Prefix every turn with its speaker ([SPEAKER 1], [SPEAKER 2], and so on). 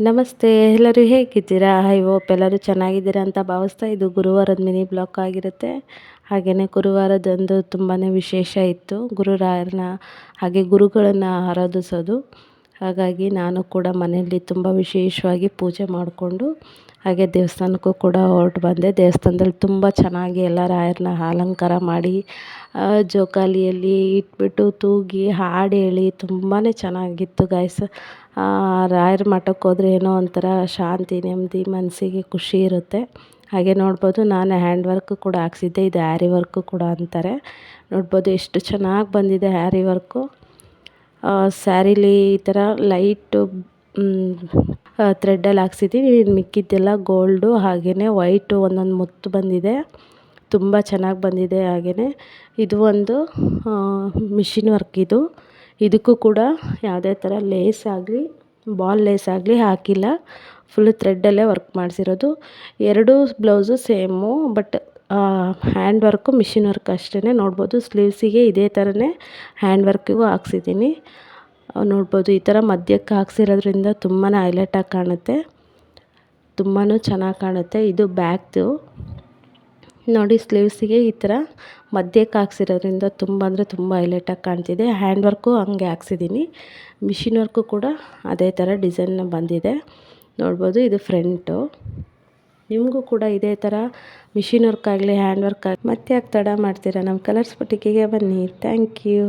[SPEAKER 1] ನಮಸ್ತೆ, ಎಲ್ಲರೂ ಹೇಗಿದ್ದೀರಾ? ಐ ಓಪ್ ಎಲ್ಲರೂ ಚೆನ್ನಾಗಿದ್ದೀರಾ ಅಂತ ಭಾವಿಸ್ತಾ ಇದು ಗುರುವಾರದ ಮಿನಿ ಬ್ಲಾಕ್ ಆಗಿರುತ್ತೆ. ಹಾಗೆಯೇ ಗುರುವಾರದಂದು ತುಂಬಾ ವಿಶೇಷ ಇತ್ತು. ಗುರುರಾಯರನ್ನ ಹಾಗೆ ಗುರುಗಳನ್ನು ಆರಾಧಿಸೋದು. ಹಾಗಾಗಿ ನಾನು ಕೂಡ ಮನೆಯಲ್ಲಿ ತುಂಬ ವಿಶೇಷವಾಗಿ ಪೂಜೆ ಮಾಡಿಕೊಂಡು ಹಾಗೆ ದೇವಸ್ಥಾನಕ್ಕೂ ಕೂಡ ಹೊರಟು ಬಂದೆ. ದೇವಸ್ಥಾನದಲ್ಲಿ ತುಂಬ ಚೆನ್ನಾಗಿ ಎಲ್ಲ ರಾಯರನ್ನ ಅಲಂಕಾರ ಮಾಡಿ ಜೋಕಾಲಿಯಲ್ಲಿ ಇಟ್ಬಿಟ್ಟು ತೂಗಿ, ಹಾಡು ಹೇಳಿ ತುಂಬಾ ಚೆನ್ನಾಗಿತ್ತು ಗಾಯ್ಸ್ ರಾಯರ ಮಠಕ್ಕೆ ಹೋದರೆ ಏನೋ ಒಂಥರ ಶಾಂತಿ, ನೆಮ್ಮದಿ, ಮನಸ್ಸಿಗೆ ಖುಷಿ ಇರುತ್ತೆ. ಹಾಗೆ ನೋಡ್ಬೋದು ನಾನು ಹ್ಯಾಂಡ್ ವರ್ಕು ಕೂಡ ಹಾಕ್ಸಿದ್ದೆ, ಇದು ಹ್ಯಾರಿ ವರ್ಕು ಕೂಡ ಅಂತಾರೆ. ನೋಡ್ಬೋದು ಎಷ್ಟು ಚೆನ್ನಾಗಿ ಬಂದಿದೆ ಹ್ಯಾರಿ ವರ್ಕು ಸ್ಯಾರೀಲಿ ಈ ಥರ ಲೈಟು ಥ್ರೆಡ್ಡಲ್ಲಿ ಹಾಕ್ಸಿದ್ದೀವಿ ಮಿಕ್ಕಿದ್ದೆಲ್ಲ ಗೋಲ್ಡು ಹಾಗೆಯೇ ವೈಟು ಒಂದೊಂದು ಮುತ್ತು ಬಂದಿದೆ. ತುಂಬ ಚೆನ್ನಾಗಿ ಬಂದಿದೆ ಹಾಗೆಯೇ ಇದು ಒಂದು ಮಿಷಿನ್ ವರ್ಕ್ ಇದು. ಇದಕ್ಕೂ ಕೂಡ ಯಾವುದೇ ಥರ ಲೇಸ್ ಆಗಲಿ ಬಾಲ್ ಲೇಸ್ ಆಗಲಿ ಹಾಕಿಲ್ಲ. ಫುಲ್ ಥ್ರೆಡ್ಡಲ್ಲೇ ವರ್ಕ್ ಮಾಡಿಸಿರೋದು. ಎರಡೂ blouse same but hand work machine work ಅಷ್ಟೇ ನೋಡ್ಬೋದು. ಸ್ಲೀವ್ಸಿಗೆ ಇದೇ ಥರನೇ ಹ್ಯಾಂಡ್ ವರ್ಕಿಗೂ ಹಾಕ್ಸಿದ್ದೀನಿ ನೋಡ್ಬೋದು, ಈ ಥರ ಮಧ್ಯಕ್ಕೆ ಹಾಕ್ಸಿರೋದ್ರಿಂದ ತುಂಬಾ ಹೈಲೈಟಾಗಿ ಕಾಣುತ್ತೆ. ತುಂಬಾ ಚೆನ್ನಾಗಿ ಕಾಣುತ್ತೆ. ಇದು ಬ್ಯಾಕ್ದು ನೋಡಿ ಸ್ಲೀವ್ಸಿಗೆ ಈ ಥರ ಮಧ್ಯಕ್ಕೆ ಹಾಕ್ಸಿರೋದ್ರಿಂದ ತುಂಬ ಅಂದರೆ ತುಂಬ ಹೈಲೈಟಾಗಿ ಕಾಣ್ತಿದೆ. ಹ್ಯಾಂಡ್ ವರ್ಕು ಹಂಗೆ ಹಾಕ್ಸಿದ್ದೀನಿ. ಮಿಷಿನ್ ವರ್ಕು ಕೂಡ ಅದೇ ಥರ ಡಿಸೈನ್ ಬಂದಿದೆ. ನೋಡ್ಬೋದು, ಇದು ಫ್ರಂಟು ನಿಮಗೂ ಕೂಡ ಇದೇ ಥರ ಮಿಷಿನ್ ವರ್ಕ್ ಆಗಲಿ, ಹ್ಯಾಂಡ್ ವರ್ಕ್ ಆಗಲಿ, ಮತ್ತೆ ಯಾಕೆ ತಡ ಮಾಡ್ತೀರಾ? ನಮ್ಮ ಕಲರ್ಸ್ ಬುಟಿಕಿಗೆ ಬನ್ನಿ. Thank you